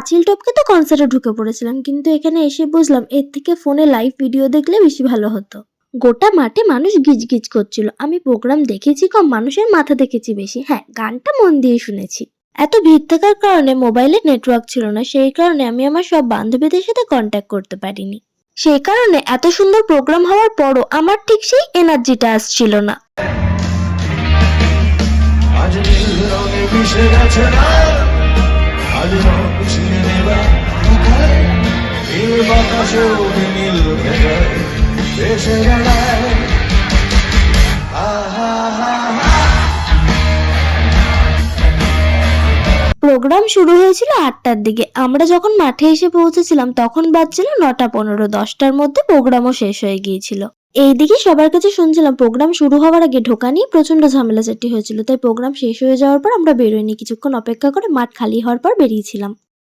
পাঁচিল টপকে তো কনসার্টে ঢুকে পড়েছিলাম, কিন্তু এখানে এসে বুঝলাম এর থেকে ফোনে লাইভ ভিডিও দেখলে বেশি ভালো হতো। গোটা মাঠে মানুষ গিজগিজ করছিল। আমি প্রোগ্রাম দেখেছি কম, মানুষের মাথা দেখেছি বেশি। হ্যাঁ গানটা মন দিয়ে শুনেছি। এত ভিড় থাকার কারণে মোবাইলে নেটওয়ার্ক ছিল না। সেই কারণে আমি আমার সব বান্ধবীদের সাথে কন্ট্যাক্ট করতে পারিনি। সেই কারণে এত সুন্দর প্রোগ্রাম হওয়ার পরও আমার ঠিক সেই এনার্জিটা আসছিল না। আজ নীল রঙে মিশে গেছে না। প্রোগ্রাম শুরু হয়েছিল আটটার দিকে। আমরা যখন মাঠে এসে পৌঁছেছিলাম, তখন বাজছিল নটা পনেরো, দশটার মধ্যে প্রোগ্রামও শেষ হয়ে গিয়েছিল। এইদিকে সবার কাছে শুনছিলাম, প্রোগ্রাম শুরু হওয়ার আগে ঢোকা নিয়ে প্রচণ্ড ঝামেলাচাটি হয়েছিল। তাই প্রোগ্রাম শেষ হয়ে যাওয়ার পর আমরা বেরোয়নি। কিছুক্ষণ অপেক্ষা করে মাঠ খালি হওয়ার পর বেরিয়েছিলাম।